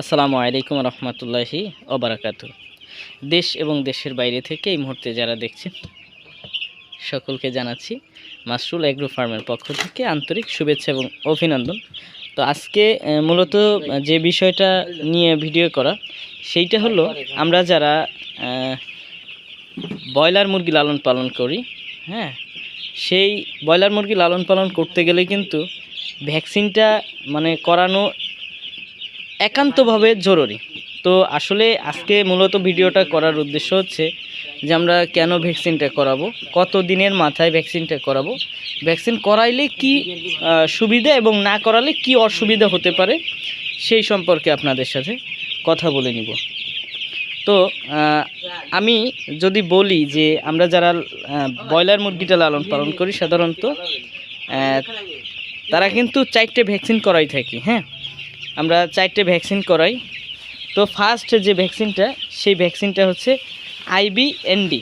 আসসালামু আলাইকুম রহমতুল্লাহি ওবরাকাত দেশ এবং দেশের বাইরে থেকে এই মুহূর্তে যারা দেখছেন, সকলকে জানাচ্ছি মাসরুল অ্যাগ্রো ফার্মের পক্ষ থেকে আন্তরিক শুভেচ্ছা এবং অভিনন্দন। তো আজকে মূলত যে বিষয়টা নিয়ে ভিডিও করা, সেইটা হলো আমরা যারা ব্রয়লার মুরগি লালন পালন করি হ্যাঁ সেই ব্রয়লার মুরগি লালন পালন করতে গেলে কিন্তু ভ্যাকসিনটা মানে করানো একান্তভাবে জরুরি। তো আসলে আজকে মূলত ভিডিওটা করার উদ্দেশ্য হচ্ছে যে আমরা কেন ভ্যাকসিনটা করাবো কত দিনের মাথায় ভ্যাকসিনটা করাবো, ভ্যাকসিন করাইলে কি সুবিধা এবং না করালে কি অসুবিধা হতে পারে, সেই সম্পর্কে আপনাদের সাথে কথা বলে নিব। তো আমি যদি বলি যে আমরা যারা ব্রয়লার মুরগিটা লালন পালন করি সাধারণত তারা কিন্তু চারটে ভ্যাকসিন করাই থাকি হ্যাঁ? আমরা চারটে ভ্যাকসিন করাই। তো ফার্স্ট যে ভ্যাকসিনটা সেই ভ্যাকসিনটা হচ্ছে আইবি এনডি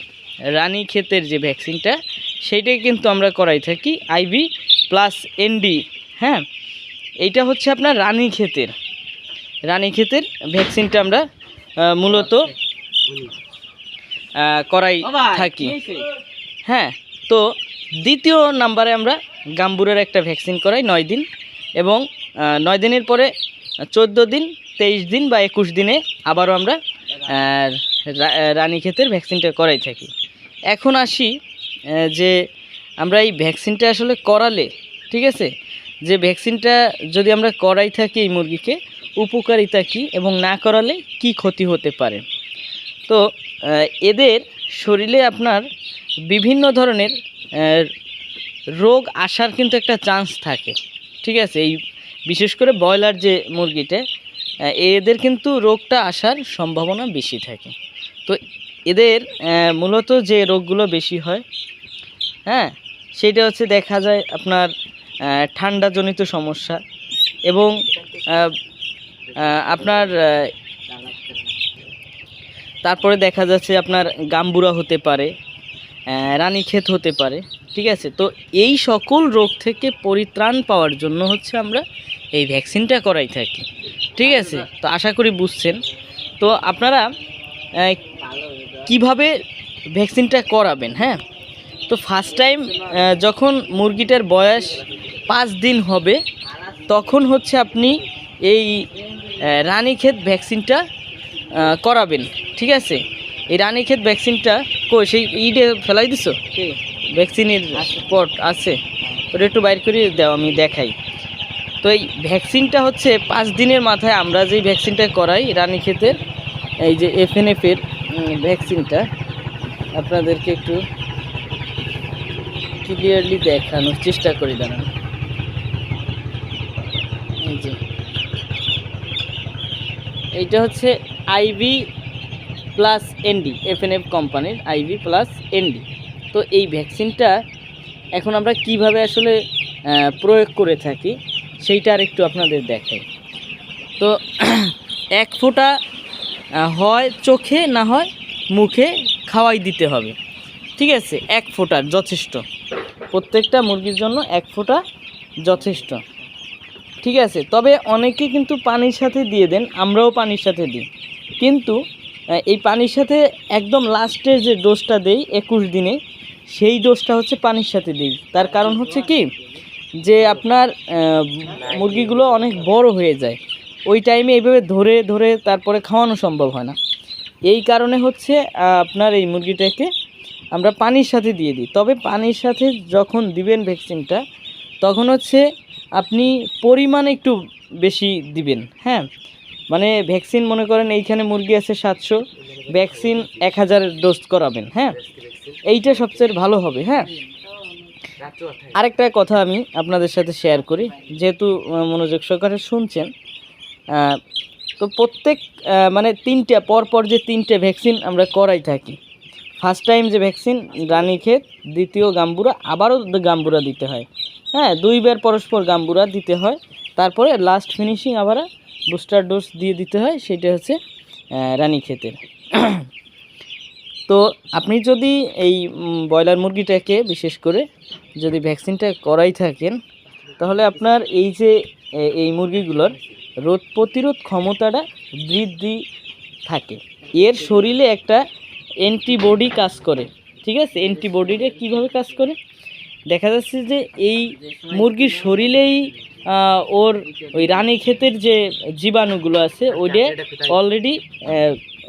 রানী ক্ষেতের যে ভ্যাকসিনটা সেইটাই কিন্তু আমরা করাই থাকি আইবি প্লাস এনডি হ্যাঁ? এইটা হচ্ছে আপনার রানী ক্ষেতের। রানী ক্ষেতের ভ্যাকসিনটা আমরা মূলত করাই থাকি। হ্যাঁ তো দ্বিতীয় নাম্বারে আমরা গাম্বুরের একটা ভ্যাকসিন করাই নয় দিন। এবং নয় দিনের পরে চোদ্দ দিন, তেইশ দিন বা একুশ দিনে আবারও আমরা রানীক্ষেতের ভ্যাকসিনটা করাই থাকি। এখন আসি যে আমরা এই ভ্যাকসিনটা আসলে করালে, ঠিক আছে? যে ভ্যাকসিনটা যদি আমরা করাই থাকি এই মুরগিকে, উপকারিতা কী এবং না করালে কি ক্ষতি হতে পারে? তো এদের শরীরে আপনার বিভিন্ন ধরনের রোগ আসার কিন্তু একটা চান্স থাকে, ঠিক আছে? এই বিশেষ করে ব্রয়লার যে মুরগিটা এদের কিন্তু রোগটা আসার সম্ভাবনা বেশি থাকে। তো এদের মূলত যে রোগগুলো বেশি হয় হ্যাঁ সেটা হচ্ছে দেখা যায় আপনার ঠান্ডাজনিত সমস্যা এবং আপনার তারপরে দেখা যাচ্ছে আপনার গাম্বুরা হতে পারে রানীক্ষেত হতে পারে, ঠিক আছে? তো এই সকল রোগ থেকে পরিত্রাণ পাওয়ার জন্য হচ্ছে আমরা এই ভ্যাকসিনটা করাই থাকি। ঠিক আছে? তো আশা করি বুঝছেন। তো আপনারা কীভাবে ভ্যাকসিনটা করাবেন হ্যাঁ? তো ফার্স্ট টাইম যখন মুরগিটার বয়স পাঁচ দিন হবে তখন হচ্ছে আপনি এই রানীক্ষেত ভ্যাকসিনটা করাবেন। ঠিক আছে? এই রানীক্ষেত ভ্যাকসিনটা কই? সেই ইডে ফেলাই দিছো? ভ্যাকসিনের স্পট আছে। ওটা একটু বাইর করে দাও আমি দেখাই। তো এই ভ্যাকসিনটা হচ্ছে পাঁচ দিনের মাথায় আমরা যেই ভ্যাকসিনটা করাই, রানীক্ষেতের, এই যে এফ এন এফএনএফের ভ্যাকসিনটা, আপনাদেরকে একটু ক্লিয়ারলি দেখানোর চেষ্টা করি, দাঁড়ান। এই যে। এইটা হচ্ছে আইভি প্লাস এনডি এফএনএফ কোম্পানির আইভি প্লাস এনডি তো এই ভ্যাকসিনটা এখন আমরা কীভাবে আসলে প্রয়োগ করে থাকি সেইটা আর একটু আপনাদের দেখাই। তো এক ফোঁটা হয় চোখে, না হয় মুখে খাওয়াই দিতে হবে। ঠিক আছে? এক ফোঁটার যথেষ্ট। প্রত্যেকটা মুরগির জন্য এক ফোঁটা যথেষ্ট। ঠিক আছে? তবে অনেকে কিন্তু পানির সাথে দিয়ে দেন, আমরাও পানির সাথে দিই। কিন্তু এই পানির সাথে একদম লাস্টের যে ডোজটা দেই একুশ দিনে, সেই ডোজটা হচ্ছে পানির সাথে দিই। তার কারণ হচ্ছে কি? যে আপনার মুরগিগুলো অনেক বড় হয়ে যায়। ওই টাইমে এইভাবে ধরে ধরে তারপরে খাওয়ানো সম্ভব হয় না। এই কারণে হচ্ছে আপনার এই মুরগিটাকে আমরা পানির সাথে দিয়ে দিই। তবে পানির সাথে যখন দিবেন ভ্যাকসিনটা তখন হচ্ছে আপনি পরিমাণ একটু বেশি দিবেন হ্যাঁ? মানে ভ্যাকসিন মনে করেন এইখানে মুরগি আছে সাতশো ভ্যাকসিন এক হাজার ডোজ করাবেন হ্যাঁ? এইটা সবচেয়ে ভালো হবে হ্যাঁ? আরেকটা কথা আমি আপনাদের সাথে শেয়ার করি, যেহেতু মনোযোগ সহকারে শুনছেন তো প্রত্যেক মানে তিনটে, পরপর যে তিনটে ভ্যাকসিন আমরা করাই থাকি ফার্স্ট টাইম যে ভ্যাকসিন রানীক্ষেত দ্বিতীয় গাম্বুরা, আবারও গাম্বুরা দিতে হয়। হ্যাঁ দুইবার পরস্পর গাম্বুরা দিতে হয়, তারপরে লাস্ট ফিনিশিং আবার বুস্টার ডোজ দিয়ে দিতে হয়, সেটা হচ্ছে রানীক্ষেতের তো আপনি যদি এই ব্রয়লার মুরগিটাকে বিশেষ করে যদি ভ্যাকসিনটা করাই থাকেন তাহলে আপনার এই যে এই মুরগিগুলোর রোগ প্রতিরোধ ক্ষমতাটা বৃদ্ধি থাকে। এর শরীরে একটা অ্যান্টিবডি কাজ করে। ঠিক আছে? অ্যান্টিবডিটা কীভাবে কাজ করে? দেখা যাচ্ছে যে এই মুরগির শরীরেই ওর ওই রানী ক্ষেতের যে জীবাণুগুলো আছে ওইটা অলরেডি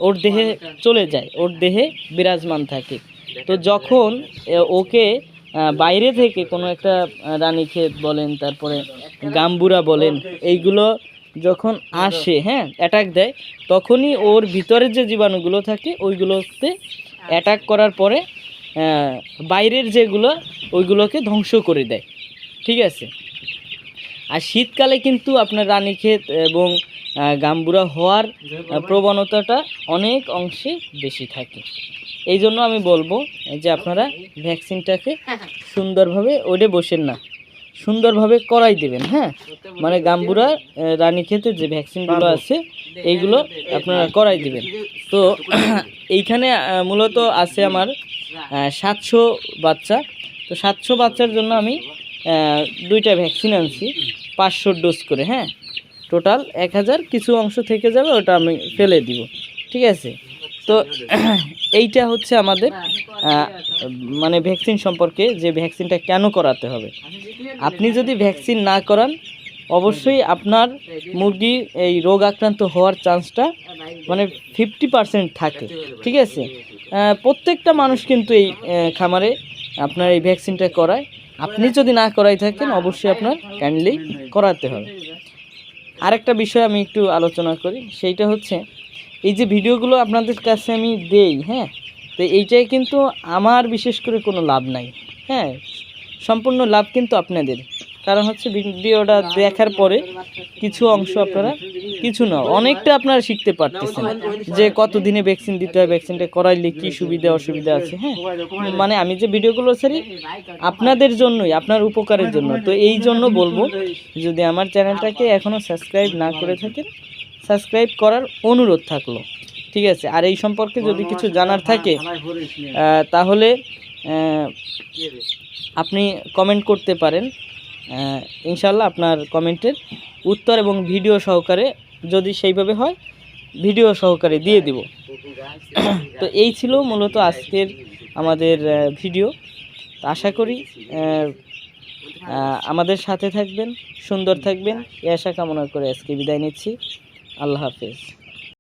ওর দেহে চলে যায়, ওর দেহে বিরাজমান থাকে। তো যখন ওকে বাইরে থেকে কোনো একটা রানীক্ষেত বলেন, তারপরে গাম্বুরা বলেন, এইগুলো যখন আসে হ্যাঁ অ্যাটাক দেয়, তখনই ওর ভিতরের যে জীবাণুগুলো থাকে, ওইগুলোতে অ্যাটাক করার পরে বাইরের যেগুলো, ওইগুলোকে ধ্বংস করে দেয়। ঠিক আছে? আর শীতকালে কিন্তু আপনার রানীক্ষেত এবং গাম্বুরা হওয়ার প্রবণতাটা অনেক অংশে বেশি থাকে। এই জন্য আমি বলব যে আপনারা ভ্যাকসিনটাকে সুন্দরভাবে ওডে বসেন না। সুন্দরভাবে করাই দেবেন হ্যাঁ? মানে গাম্বুরা রানীক্ষেতে যে ভ্যাকসিনগুলো আছে এইগুলো আপনারা করাই দিবেন। তো এইখানে মূলত আছে আমার সাতশো বাচ্চা। তো সাতশো বাচ্চার জন্য আমি দুইটা ভ্যাকসিন আনছি পাঁচশো ডোজ করে হ্যাঁ? টোটাল এক হাজার কিছু অংশ থেকে যাবে, ওটা আমি ফেলে দিব। ঠিক আছে? তো এইটা হচ্ছে আমাদের মানে ভ্যাকসিন সম্পর্কে যে ভ্যাকসিনটা কেন করাতে হবে। আপনি যদি ভ্যাকসিন না করান, অবশ্যই আপনার মুরগি এই রোগ আক্রান্ত হওয়ার চান্সটা মানে ফিফটি পার্সেন্ট থাকে। ঠিক আছে? প্রত্যেকটা মানুষ কিন্তু এই খামারে আপনার এই ভ্যাকসিনটা করায়। আপনি যদি না করাই থাকেন, অবশ্যই আপনার কাইন্ডলি করাতে হবে। আরেকটা বিষয় আমি একটু আলোচনা করি, সেইটা হচ্ছে এই যে ভিডিওগুলো আপনাদের কাছে আমি দেই হ্যাঁ? তো এইটাই কিন্তু আমার বিশেষ করে কোনো লাভ নাই হ্যাঁ? সম্পূর্ণ লাভ কিন্তু আপনাদের। কারণ হচ্ছে ভিডিওটা দেখার পরে কিছু অংশ আপনারা কিছু না, অনেকটা আপনারা শিখতে পারতেছেন যে কত দিনে ভ্যাকসিন দিতে হয় ভ্যাকসিনটা করাইলে কি সুবিধা, অসুবিধা আছে হ্যাঁ? মানে আমি যে ভিডিওগুলো ছাড়ি, আপনাদের জন্যই, আপনার উপকারের জন্য। তো এই জন্য বলব, যদি আমার চ্যানেলটাকে এখনও সাবস্ক্রাইব না করে থাকেন সাবস্ক্রাইব করার অনুরোধ থাকল, ঠিক আছে? আর এই সম্পর্কে যদি কিছু জানার থাকে তাহলে আপনি কমেন্ট করতে পারেন। ইনশাল্লাহ আপনার কমেন্টের উত্তর এবং ভিডিও সহকারে যদি সেইভাবে হয়, ভিডিও সহকারে দিয়ে দিব। তো এই ছিল মূলত আজকের আমাদের ভিডিও। আশা করি আমাদের সাথে থাকবেন, সুন্দর থাকবেন। এ আশা কামনা করে আজকে বিদায় নিচ্ছি। আল্লাহ হাফেজ।